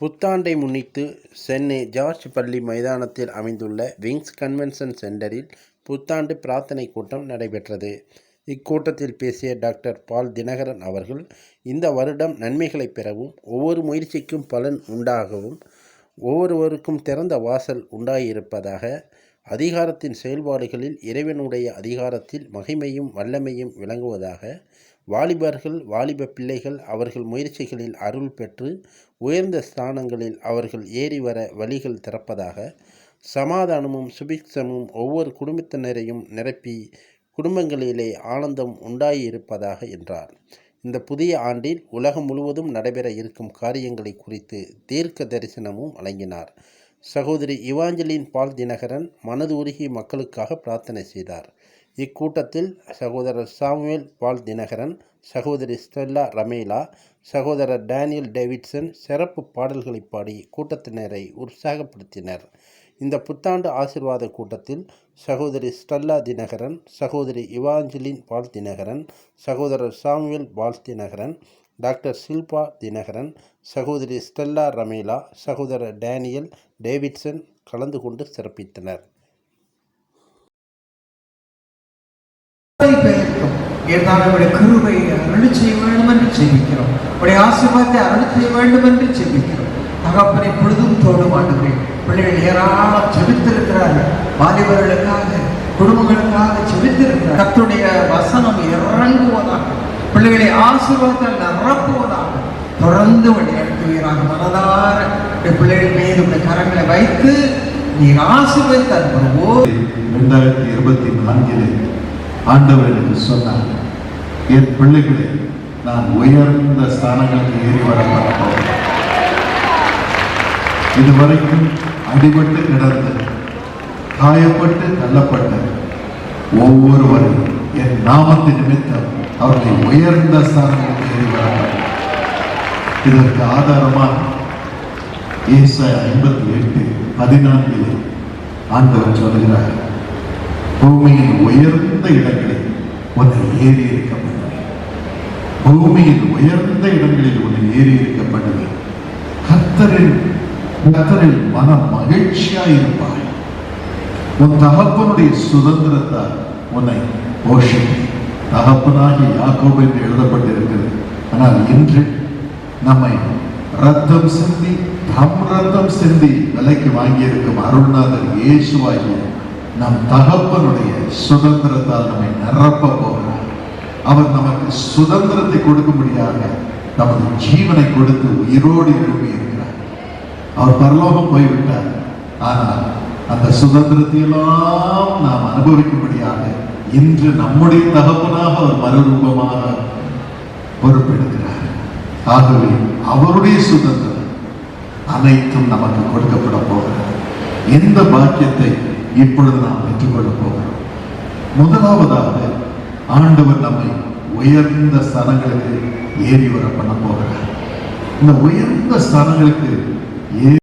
புத்தாண்டை முன்னிட்டு சென்னை ஜார்ஜ் பள்ளி மைதானத்தில் அமைந்துள்ள விங்ஸ் கன்வென்ஷன் சென்டரில் புத்தாண்டு பிரார்த்தனை கூட்டம் நடைபெற்றது. இக்கூட்டத்தில் பேசிய டாக்டர் பால் தினகரன் அவர்கள் இந்த வருடம் நன்மைகளை பெறவும் ஒவ்வொரு முயற்சிக்கும் பலன் உண்டாகவும் ஒவ்வொருவருக்கும் திறந்த வாசல் உண்டாகியிருப்பதாக அதிகாரத்தின் செயல்பாடுகளில் இறைவனுடைய அதிகாரத்தில் மகிமையும் வல்லமையும் விளங்குவதாக வாலிபர்கள் வாலிப பிள்ளைகள் அவர்கள் முயற்சிகளில் அருள் பெற்று உயர்ந்த ஸ்தானங்களில் அவர்கள் ஏறி வர வழிகள் திறப்பதாக சமாதானமும் சுபிக்ஷமும் ஒவ்வொரு குடும்பத்தினரையும் நிரப்பி குடும்பங்களிலே ஆனந்தம் உண்டாகியிருப்பதாக என்றார். இந்த புதிய ஆண்டில் உலகம் முழுவதும் நடைபெற இருக்கும் காரியங்களை குறித்து தீர்க்க தரிசனமும் வழங்கினார். சகோதரி இவாஞ்சலின் பால் தினகரன் மனது உருகி மக்களுக்காக பிரார்த்தனை செய்தார். இக்கூட்டத்தில் சகோதரர் சாமுவேல் பால் தினகரன் சகோதரி ஸ்டெல்லா ரமேலா சகோதரர் டேனியல் டேவிட்சன் சிறப்பு பாடல்களை பாடி கூட்டத்தினரை உற்சாகப்படுத்தினர். இந்த புத்தாண்டு ஆசிர்வாத கூட்டத்தில் சகோதரி ஸ்டெல்லா தினகரன் சகோதரி இவாஞ்சலின் பால் தினகரன் சகோதரர் Samuel Paul Dinakaran doctor Shilpa Dinakaran சகோதரி ஸ்டெல்லா ரமேலா சகோதரர் டேனியல் டேவிட்சன் கலந்து கொண்டு சிறப்பித்தனர். உடைய கிருபை அருள் செய்ய வேண்டும் என்று ஜெபிக்கிறோம். உடைய ஆசீர்வாதத்தை அருள் செய்ய வேண்டும் என்று ஜெபிக்கிறோம். தகப்பனை பொழுதும் தோடும் ஆண்டுகள் பிள்ளைகள் ஏராளம் ஜெபித்திருக்கிறார்கள் வாலிபர்களுக்காக குடும்பங்களுக்காக ஜெபித்திருக்கிறார். கத்துடைய வசனம் இறங்குவ பிள்ளைகளை ஆசீர்வாதத்தில் நிரப்புவதாக தொடர்ந்து வழிநடத்துவீராக மனதார பிள்ளைகள் மீது உடைய கரங்களை வைத்து நீர் ஆசீர்வதித்து அனுப்புவோம் ரெண்டாயிரத்தி இருபத்தி நான்கிலே ஆண்டவர் எனக்கு சொன்னார் என் பிள்ளைகளை நான் உயர்ந்த ஸ்தானங்களுக்கு ஏறி வர இதுவரைக்கும் அடிபட்டு கிடந்த காயப்பட்டு தள்ளப்பட்ட ஒவ்வொருவரும் என் நாமத்தின் நிமித்தம் அவர்களை உயர்ந்த ஸ்தானங்களுக்கு ஏறி வர இதற்கு ஆதாரமாக ஏசாயா ஐம்பத்தி எட்டு பதினான்கிலே ஆண்டவர் சொல்கிறார் பூமியின் உயர்ந்த இடங்களில் உன்னை ஏறி இருக்கப்பட்டது பூமியின் உயர்ந்த இடங்களில் உன்னை ஏறி இருக்கப்பட்டது கத்தரின் கத்தரில் மன மகிழ்ச்சியாய் இருப்பாய். உன் தகப்பனுடைய சுதந்திரத்தால் உன்னை போஷிப்பேன். தகப்பனாகி யாக்கோபு என்று எழுதப்பட்டிருக்கிறது. ஆனால் இன்று நம்மை ரத்தம் சிந்தி தம் ரத்தம் சிந்தி விலைக்கு வாங்கியிருக்கும் அருள்நாதர் இயேசுவாகிய நம் தகப்பனுடைய சுதந்திரத்தால் நம்மை நிரப்ப போகிறார். அவர் நமக்கு சுதந்திரத்தை கொடுக்கும்படியாக நமது ஜீவனை கொடுத்து உயிரோடு எழுப்பி இருக்கிறார் அவர் பரலோகம் போய்விட்டார். ஆனால் அந்த சுதந்திரத்தையெல்லாம் நாம் அனுபவிக்கும்படியாக இன்று நம்முடைய தகப்பனாக அவர் மறுரூபமாக பொறுப்பெடுக்கிறார். ஆகவே அவருடைய சுதந்திரம் அனைத்தும் நமக்கு கொடுக்கப்பட போகிறது. எந்த பாக்கியத்தை இப்பொழுது நாம் பெற்றுக்கொள்ள போகிறோம்? முதலாவதாக ஆண்டவர் நம்மை உயர்ந்த ஸ்தலங்களுக்கு ஏறி வர பண்ண போகிறார். இந்த உயர்ந்த ஸ்தலங்களுக்கு ஏறி